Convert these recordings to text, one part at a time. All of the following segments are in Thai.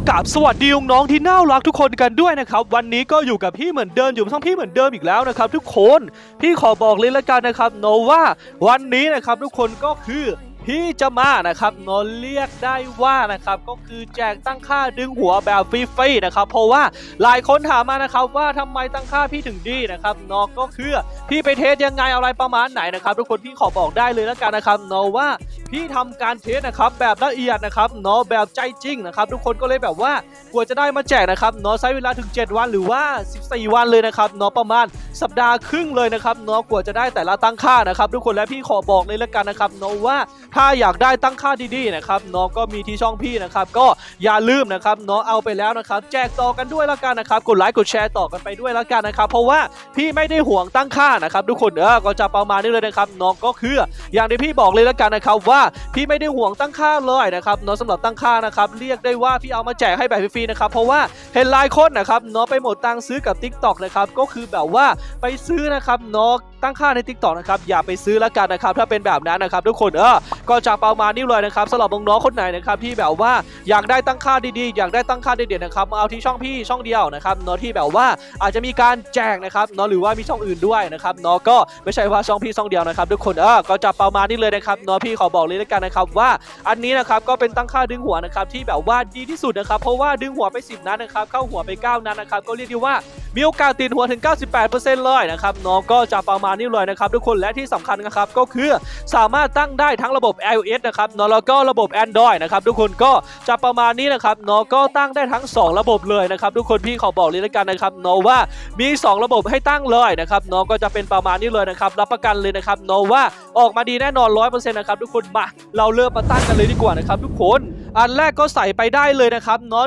กับสวัสดีน้องๆที่น่ารักทุกคนกันด้วยนะครับ วันนี้ก็อยู่กับพี่เหมือนเดิมอยู่ช่องพี่เหมือนเดิมอีกแล้วนะครับ ทุกคนพี่ขอบอกเลยละกันนะครับโนว่าวันนี้นะครับทุกคนก็คือ พี่จะมานะครับโนเรียกได้ว่านะครับก็คือแจกตั้งค่าดึงหัวแบบฟรีๆนะครับเพราะว่าหลายคนถามมานะครับว่าทำไมตั้งค่าพี่ถึงดีนะครับเนอก็คือพี่ไปเทสยังไงอะไรประมาณไหนนะครับทุกคนพี่ขอบอกได้เลยและกันนะครับเนอว่าพี่ทำการเทสนะครับแบบละเอียดนะครับเนาะแบบใจจริงนะครับทุกคนก็เลยแบบว่ากว่าจะได้มาแจกนะครับเนาะใช้เวลาถึง 7 วันหรือว่า 14 วันเลยนะครับเนาะประมาณสัปดาห์ครึ่งเลยนะครับเนาะกว่าจะได้แต่ละตั้งค่านะครับทุกคนและพี่ขอบอกเลยและกันนะครับเนาะว่าถ้าอยากได้ตั้งค่าดีๆนะครับเนาะก็มีที่ช่องพี่นะครับก็อย่าลืมนะครับเนาะเอาไปแล้วนะครับแจกต่อกันด้วยละกันนะครับกดไลค์กดแชร์ต่อกันไปด้วยละกันนะครับเพราะว่าพี่ไม่ได้ห่วงตั้งค่านะครับทุกคนเออก็จะประมาณนี้เลยนะครับเนาะก็คืออย่างที่พี่บอกเลยละกันนะครับว่าพี่ไม่ได้ห่วงตั้งค่าเลยนะครับเนาะสำหรับตั้งค่านะครับเรียกได้ว่าพี่เอามาแจกให้แบบฟรีๆนะครับเพราะว่าเห็นลายคนนะครับเนาะไปหมดตังค์ซื้อกับ Tik t o อกนะครับก็คือแบบว่าไปซื้อนะครับเนาะตั้งค่าใน Tik t o อกนะครับอย่าไปซื้อละกันนะครับถ้าเป็นแบบนั้นนะครับทุกคนเออก็จะประมาณนี้เลยนะครับสำหรับน้องๆคนไหนนะครับที่แบบว่าอยากได้ตั้งค่าดีๆ อยากได้ตั้งค่าเด็ดๆนะครับมาเอาที่ช่องพี่ช่องเดียวนะครับเนาะที่แบบว่าอาจจะมีการแจกนะครับเนาะหรือว่ามีช่องอื่นด้วยนะครับเนาะก็ไม่ใช่ว่าช่องพี่ช่องเดียวนะครับทุกคนเออก็จะประมาณนี้เลยนะครับเนาะพี่ขอบอกเลยละกันนะครับว่าอันนี้นะครับก็เป็นตั้งค่าดึงหัวนะครับที่แบบว่าดีที่สุดนะครับเพราะว่าดึงหัวไป 10นัดนะครับเข้าหัวไป9นัดนะครับก็เรียกได้ว่ามีโอกาสติดหัวถึง 98%เลยนะครับเนาะก็จะประมาณนี้เลยนะครับทุกคนและที่สำคัญนะครับก็คือสามารถตั้งได้ทั้งระบบ iOS นะครับเนาะแล้วก็ระบบ Android นะครับทุกคนก็จะประมาณนี้นะครับเนาะก็ตั้งได้ทั้ง 2 ระบบเลยนะครับทุกคนพี่ขอบอกเลยละกันนะครับเนาะว่ามี 2 ระบบให้ตั้งเลยนะครับเนาะก็จะเป็นประมาณนี้เลยนะครับรับประกันเลยนะครับเนาะว่าออกมาดีแน่นอน100%นะครับทุกคนมาเราเริ่มมาตั้งกันเลยดีกว่านะครับทุกคน อันแรกก็ใส่ไปได้เลยนะครับเนาะ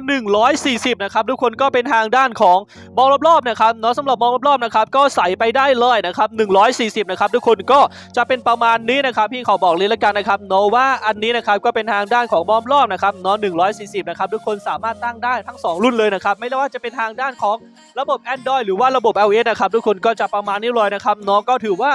140 นะครับทุกคนก็เป็นทางด้านของมองรอบๆนะครับเนาะสำหรับมองรอบๆนะครับก็ใส่ไปได้เลยนะครับ140 นะครับทุกคนก็จะเป็นประมาณนี้นะครับพี่ขอบอกเลยละกันนะครับเนาะว่าอันนี้นะครับก็เป็นทางด้านของมองรอบนะครับเนาะ140 นะครับทุกคนสามารถตั้งได้ทั้ง 2 รุ่นเลยนะครับไม่ว่าจะเป็นทางด้านของระบบ Android หรือว่าระบบ iOS นะครับทุกคนก็จะประมาณนี้เลยนะครับเนาะก็ถือว่า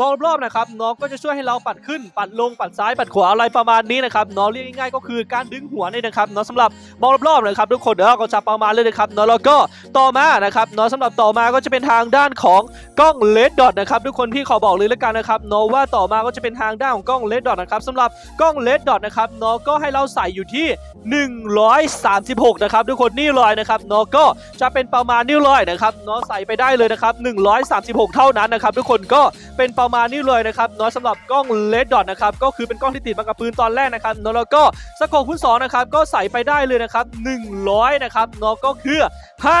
มองรอบนะครับน้องก็จะช่วยให้เราปัดขึ้นปัดลงปัดซ้ายปัดขวาอะไรประมาณนี้นะครับน้องเรียกง่ายๆก็คือการดึงหัวนี่นะครับเน้องสำหรับมองรอบๆนะครับทุกคนเดี๋ยวก็จะประมาณเลยนะครับเน้องแล้วก็ต่อมานะครับเน้องสำหรับต่อมาก็จะเป็นทางด้านของกล้องเลดดอทนะครับทุกคนพี่ขอบอกเลยแล้วกันนะครับเน้องว่าต่อมาก็จะเป็นทางด้านของกล้องเลดดอทนะครับสำหรับกล้องเลดดอทนะครับเน้องก็ให้เราใส่อยู่ที่ 136 นะครับทุกคนนี่เลยนะครับเน้องก็จะเป็นประมาณนี้เลยนะครับเน้องใส่ไปได้เลยนะครับ 136 เท่านั้นนะครับทุกคนก็เป็นประมาณนี้เลยนะครับเน้อยสำหรับกล้องเลดดอทนะครับก็คือเป็นกล้องที่ติดมากับปืนตอนแรกนะครับเนาะแล้วก็สโคปคูณสองนะครับก็ใส่ไปได้เลยนะครับ100นะครับเนาะก็คือ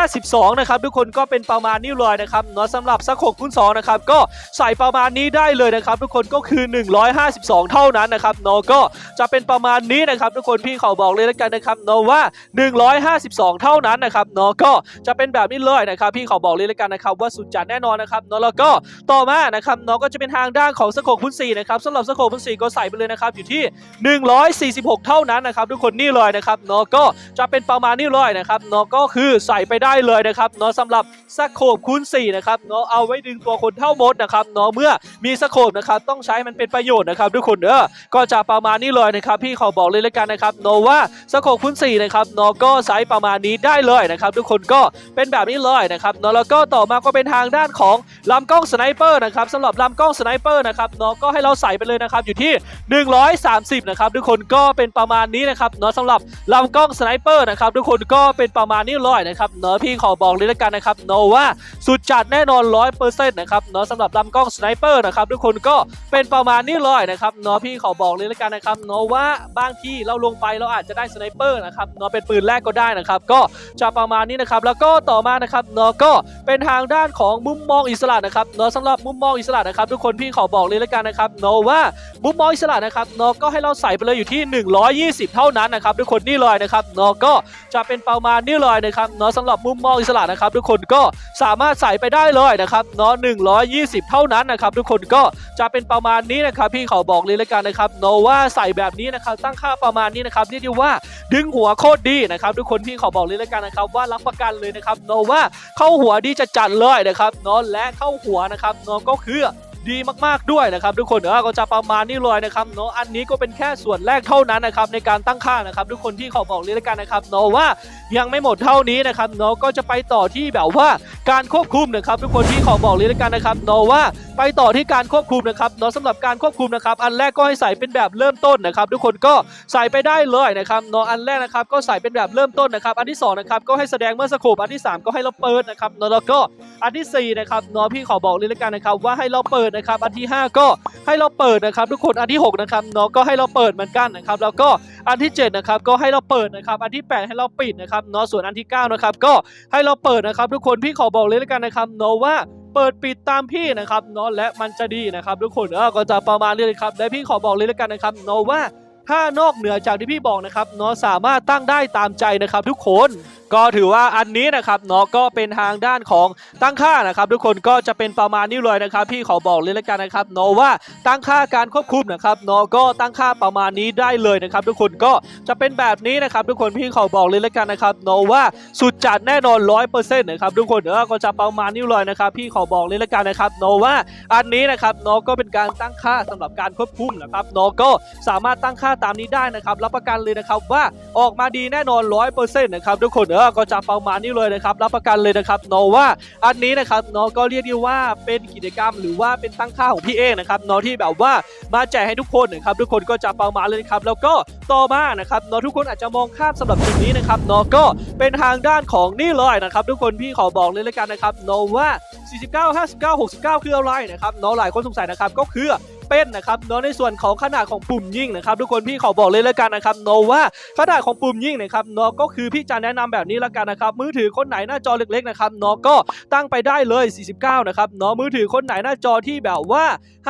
52นะครับทุกคนก็เป็นประมาณนี้เลยนะครับเนาะสำหรับสโคปคูณสองนะครับก็ใส่ประมาณนี้ได้เลยนะครับ ทุกคนก็คือ 152 เท่านั้นนะครับเนาะก็จะเป็นประมาณนี้นะครับทุกคนพี่ขอบอกเลยแล้วกันนะครับเนาะว่า 152 เท่านั้นนะครับเนาะก็จะเป็นแบบนี้เลยนะครับพี่ขอบอกเลยแล้วกันนะครับว่าสุดจัดแน่นอนนะครับเนาะแล้วก็ต่อมานะครับเนาะก็จะเป็นทางด้านของสโคปคูณ4นะครับสำหรับสโคปคูณ4ก็ใส่ไปเลยนะครับอยู่ที่ 146 เท่านั้นนะครับทุกคนนี่เลยนะครับเนาะก็จะเป็นประมาณนี้เลยนะครับเนาะก็คือใส่ไปได้เลยนะครับเนาะสำหรับสโคปคูณ4นะครับเนาะเอาไว้ดึงตัวคนเท่ามดนะครับเนาะเมื่อมีสโคปนะครับต้องใช้มันเป็นประโยชน์นะครับทุกคนเออก็จะประมาณนี้เลยนะครับพี่ขอบอกเลยแล้วกันนะครับเนาะว่าสโคปคูณ4นะครับเนาะก็ใช้ประมาณนี้ได้เลยนะครับทุกคนก็เป็นแบบนี้เลยนะครับเนาะแล้วก็ต่อมาก็เป็นทางด้านของลำกล้องสไนเปอร์นะครับสำหรับลำกล้องสไนเปอร์นะครับเนาะก็ให้เราใส่ไปเลยนะครับอยู่ที่ 130นะครับทุกคนก็เป็นประมาณนี้นะครับเนาะสำหรับลำกล้องสไนเปอร์นะครับทุกคนก็เป็นประมาณนี้เลยนะครับเนาะพี่ขอบอกเลยล้วกันนะครับเนาะว่าสุดจัดแน่นอน100%นะครับเนาะสำหรับลำกล้องสไนเปอร์นะครับทุกคนก็เป็นประมาณนี้เลยนะครับเนาะพี่ขอบอกเลยล้วกันนะครับเนาะว่าบางที่เราลงไปเราอาจจะได้สไนเปอร์นะครับเนาะเป็นปืนแรกก็ได้นะครับก็จะประมาณนี้นะครับแล้วก็ต่อมานะครับเนาะก็เป็นทางด้านของมุมมองอิสระนะครับเนาะสำหรับมุมมองอิสระนะครับทุกคนพี่ขอบอกเลยล้วกันนะครับเนาะว่ามุมมองอิสระนะครับเนาะก็ให้เราใส่ไปเลยอยู่ที่ 120เท่านั้นนะครับทุกคนนี่เลยนะครับเนาะก็จะเป็นประมาณนี้เลยนะครับเนาะสำหรับมุมมองอิสระนะครับทุกคนก็สามารถใส่ไปได้เลยนะครับเนาะ120 เท่านั้นนะครับทุกคนก็จะเป็นประมาณนี้นะครับพี่ขอบอกเลยแล้วกันนะครับเนาะว่าใส่แบบนี้นะครับตั้งค่าประมาณนี้นะครับเรียกได้ว่าดึงหัวโคตรดีนะครับทุกคนพี่ขอบอกเลยแล้วกันนะครับว่ารับประกันเลยนะครับเนาะว่าเข้าหัวดีจะจัดเลยนะครับเนาะและเข้าหัวนะครับเนาะก็คือ ดีมากๆด้วยนะครับทุกคนเออก็จะประมาณนี้เลยนะครับเนาะอันนี้ก็เป็นแค่ส่วนแรกเท่านั้นนะครับในการตั้งค่านะครับทุกคนที่ขอบอกเลยละกันนะครับเนาะว่ายังไม่หมดเท่านี้นะครับเนาะก็จะไปต่อที่แบบว่าการควบคุมนะครับทุกคนที่ขอบอกเลยละกันนะครับเนาะว่าไปต่อที่การควบคุมนะครับเนาะสำหรับการควบคุมนะครับอันแรกก็ให้ใส่เป็นแบบเริ่มต้นนะครับ ทุกคนก็ใส่ไปได้เลยนะครับเนาะอันแรกนะครับก็ใส่เป็นแบบเริ่มต้นนะครับ อันที่สองนะครับก็ให้แสดงเมื่อสโคปอันที่สามก็ให้เราเปิดนะครับเนาะแล้วก็อันที่สี่นะครับเนาะพี่ขอบอกเลยละกันนะครับว่าให้เราเปิดนะครับ อันที่ห้าก็ให้เราเปิดนะครับ ทุกคนอันที่6นะครับเนาะก็ให้เราเปิดเหมือนกันนะครับ แล้วก็อันที่7นะครับก็ให้เราเปิดนะครับ อันที่ 8 ให้เราปิดนะครับเนาะส่วนอันที่9นะครับก็ให้เราเปิดนะครับ ทุกคนพี่ขอบอกเลยแล้วกันนะครับเนาะว่าเปิดปิดตามพี่นะครับเนาะและมันจะดีนะครับ ทุกคนเออก็จะประมาณนี้เลยครับและพี่ขอบอกเลยแล้วกันนะครับเนาะว่าถ้านอกเหนือจากที่พี่บอกนะครับเนาะสามารถตั้งได้ตามใจนะครับ ทุกคน ก็ถือว่าอันนี้นะครับเนาะก็เป็นทางด้านของตั้งค่านะครับ ทุกคนก็จะเป็นประมาณนี้เลยนะครับ พี่ขอบอกเลยแล้วกันนะครับเนาะว่าตั้งค่าการควบคุมนะครับเนาะก็ตั้งค่าประมาณนี้ได้เลยนะครับ ทุกคนก็จะเป็นแบบนี้นะครับ ทุกคนพี่ขอบอกเลยแล้วกันนะครับเนาะว่าสุดจัดแน่นอนร้อยเปอร์เซ็นต์นะครับทุกคนเออก็จะประมาณนี้เลยนะครับ พี่ขอบอกเลยแล้วกันนะครับเนาะว่าอันนี้นะครับเนาะก็เป็นการตั้งค่าสำหรับการควบคุมนะครับเนาะก็สามารถตั้งค่าตามนี้ได้นะครับรับประกันเลยนะครับว่าออกมาดีแน่นอนร้อยเปอร์เซ็นต์นะครับทุกคนเออก็จะประมาณนี้เลยนะครับรับประกันเลยนะครับเนาะว่าอันนี้นะครับเนาะก็เรียกได้ว่าเป็นกิจกรรม หรือว่าเป็นตั้งค่าของพี่เองนะครับเนาะที่แบบว่ามาแจกให้ทุกคนนะครับทุกคนก็จะประมาณเลยครับแล้วก็ต่อมานะครับเนาะทุกคนอาจจะมองข้ามสำหรับจุดนี้นะครับเนาะก็เป็นทางด้านของนี่เลยนะครับทุกคนพี่ขอบอกเลยแล้วกันนะครับเนาะว่า 49 59 69 คืออะไรนะครับเนาะหลายคนสงสัยนะครับก็คือ เป็นนะครับเนาะในส่วนของขนาดของปุ่มยิงนะครับทุกคนพี่ขอบอกเลยแล้วกันนะครับเนาะว่าขนาดของปุ่มยิงนะครับเนาะก็คือพี่จะแนะนำแบบนี้แล้วกันนะครับมือถือคนไหนหน้าจอเล็กๆนะครับเนาะก็ตั้งไปได้เลย 49 นะครับเนาะมือถือคนไหนหน้าจอที่แบบว่า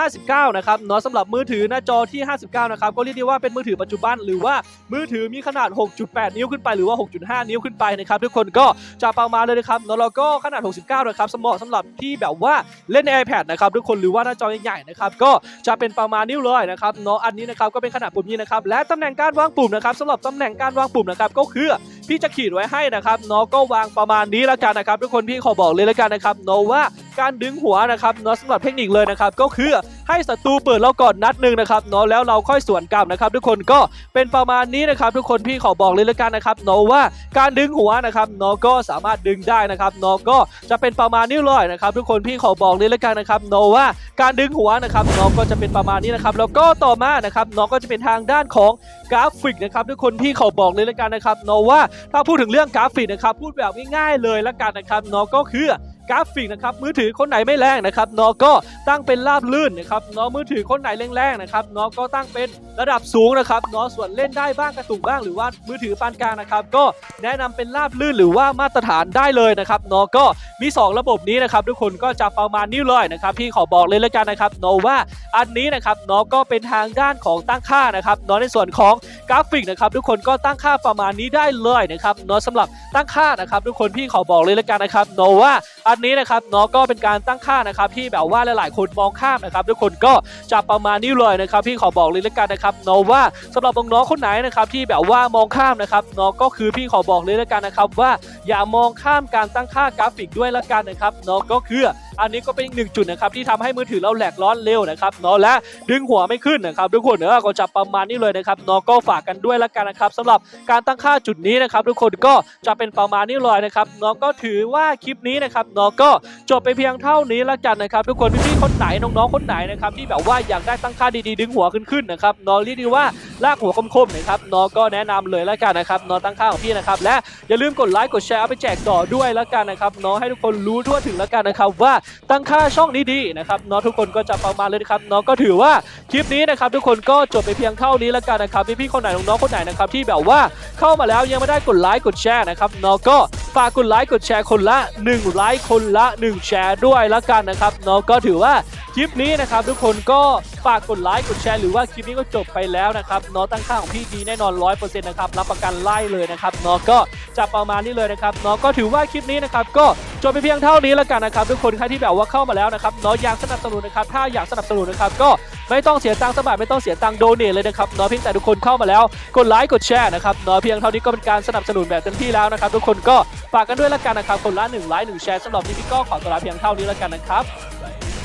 59 นะครับเนาะสำหรับมือถือหน้าจอที่ 59 นะครับก็เรียกได้ว่าเป็นมือถือปัจจุบัน หรือว่ามือถือมีขนาด 6.8 นิ้วขึ้นไปหรือว่า 6.5 นิ้วขึ้นไปนะครับทุกคนก็จะประมาณเลยนะครับเนาะแล้วก็ขนาด 69 นะครับสำหรับสำหรับที่แบบว่าเล่นใน iPad นะครับทุกคนหรือว่าหน้าจอใหญ่ๆนะครับก็จะะเป็นประมาณนิ้วเลยนะครับเนาะอันนี้นะครับก็เป็นขนาดปุ่มนี้นะครับและตำแหน่งการวางปุ่มนะครับสำหรับตำแหน่งการวางปุ่มนะครับก็คือพี่จะขีดไว้ให้นะครับเนาะก็วางประมาณนี้แล้วกันนะครับทุกคนพี่ขอบอกเลยแล้วกันนะครับเนาะว่า การดึงหัวนะครับเนาะสำหรับเทคนิคเลยนะครับก็คือให้ศัตรูเปิดเราก่อนนัดหนึ่งนะครับเนาะแล้วเราค่อยสวนกลับนะครับทุกคนก็เป็นประมาณนี้นะครับทุกคนพี่ขอบอกเลยล้วกันนะครับเนาะว่าการดึงหัวนะครับเนาะก็สามารถดึงได้นะครับเนาะก็จะเป็นประมาณนี้เลยนะครับทุกคนพี่ขอบอกเลยล้วกันนะครับเนาะว่าการดึงหัวนะครับเนาะก็จะเป็นประมาณนี้นะครับแล้วก็ต่อมานะครับเนาะก็จะเป็นทางด้านของกราฟิกนะครับทุกคนพี่ขอบอกเลยล้วกันนะครับเนาะว่าถ้าพูดถึงเรื่องกราฟิกนะครับพูดแบบง่ายๆเลยละกันนะครับเนาะก็คือ กราฟิกนะครับมือถือคนไหนไม่แรงนะครับนาะก็ตั้งเป็นราบลื่นนะครับนาะมือถือคนไหนแรงๆนะครับนาะก็ตั้งเป็นระดับสูงนะครับนาะส่วนเล่นได้บ้างกระตุกบ้างหรือว่ามือถือปานกลางนะครับก็แนะนำเป็นราบลื่นหรือว่ามาตรฐานได้เลยนะครับนาะก็มี 2 ระบบนี้นะครับทุกคนก็จะประมาณนี้เลยนะครับพี่ขอบอกเลยและกันนะครับนาะว่าอันนี้นะครับนาะก็เป็นทางด้านของตั้งค่านะครับนาะในส่วนของกราฟิกนะครับทุกคนก็ตั้งค่าประมาณนี้ได้เลยนะครับนาะสำหรับตั้งค่านะครับทุกคนพี่ขอบอกเลยและกันนะครับนาะว่าอันนี้นะครับเนาะก็เป็นการตั้งค่านะครับที่แบบว่าหลายๆ คนมองข้ามนะครับทุกคนก็จะประมาณนี้เลยนะครับพี่ขอบอกเลยละกันนะครับเนาะว่าสำหรับน้องๆคนไหนนะครับที่แบบว่ามองข้ามนะครับเนาะก็คือพี่ขอบอกเลยละกันนะครับว่าอย่ามองข้ามการตั้งค่ากราฟิกด้วยละกันนะครับเนาะก็คือ อันนี้ก็เป็นอีกหนึ่งจุดนะครับที่ทำให้มือถือเราแหลกร้อนเร็วนะครับเนาะและดึงหัวไม่ขึ้นนะครับทุกคนเออก็จะประมาณนี้เลยนะครับเนาะก็ฝากกันด้วยละกันนะครับสำหรับการตั้งค่าจุดนี้นะครับ ทุกคนก็จะเป็นประมาณนี้เลยนะครับเนาะก็ถือว่าคลิปนี้นะครับเนาะก็จบไปเพียงเท่านี้ละกันนะครับ ทุกคนพี่ๆคนไหนน้องๆคนไหนนะครับที่แบบว่าอยากได้ตั้งค่าดีๆ ดึงหัวขึ้นขึ้นนะครับเนาะเรียกได้ว่า ลากหัวคมๆนะครับเนาะก็แนะนำเลยและกันนะครับเนาะตั้งค่าของพี่นะครับและอย่าลืมกดไลค์กดแชร์ไปแจกต่อด้วยและกันนะครับเนาะให้ทุกคนรู้ทั่วถึงและกันนะครับว่าตั้งค่าช่องนี้ดีนะครับเนาะทุกคนก็จะประมาณเลยนะครับเนาะก็ถือว่าคลิปนี้นะครับทุกคนก็จบไปเพียงเท่านี้และกันนะครับพี่ๆคนไหนน้องๆคนไหนนะครับที่แบบว่าเข้ามาแล้วยังไม่ได้กดไลค์กดแชร์นะครับเนาะก็ฝากกดไลค์กดแชร์คนละ1ไลค์คนละ 1 แชร์ด้วยละกันนะครับเนาะก็ถือว่าคลิปนี้นะครับทุกคนก็ฝากกดไลค์กดแชร์หรือว่าคลิปนี้ก็จบไปแล้วนะครับเนาะตั้งค่าของพี่ดีแน่นอน 100%นะครับรับประกันไล่เลยนะครับเนาะก็จะประมาณนี้เลยนะครับเนาะก็ถือว่าคลิปนี้นะครับก็จบไปเพียงเท่านี้และกันนะครับทุกคนใครที่แบบว่าเข้ามาแล้วนะครับเนาะอยากสนับสนุนนะครับถ้าอยากสนับสนุนนะครับก็ไม่ต้องเสียตังค์สบาทไม่ต้องเสียตังค์โดเนทเลยนะครับเนาะเพียงแต่ทุกคนเข้ามาแล้วกดไลค์กดแชร์นะครับเนาะเพียงเท่านี้ก็เป็นการสนับสนุนแบบเต็มที่แล้วนะครับทุกคนก็ฝากกันด้วยละกันนะครับคนละ1ไลค์1แชร์สำหรับนี้พี่ก็ขอตัวลาเพียงเท่านี้ละกันนะครับ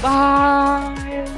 บาย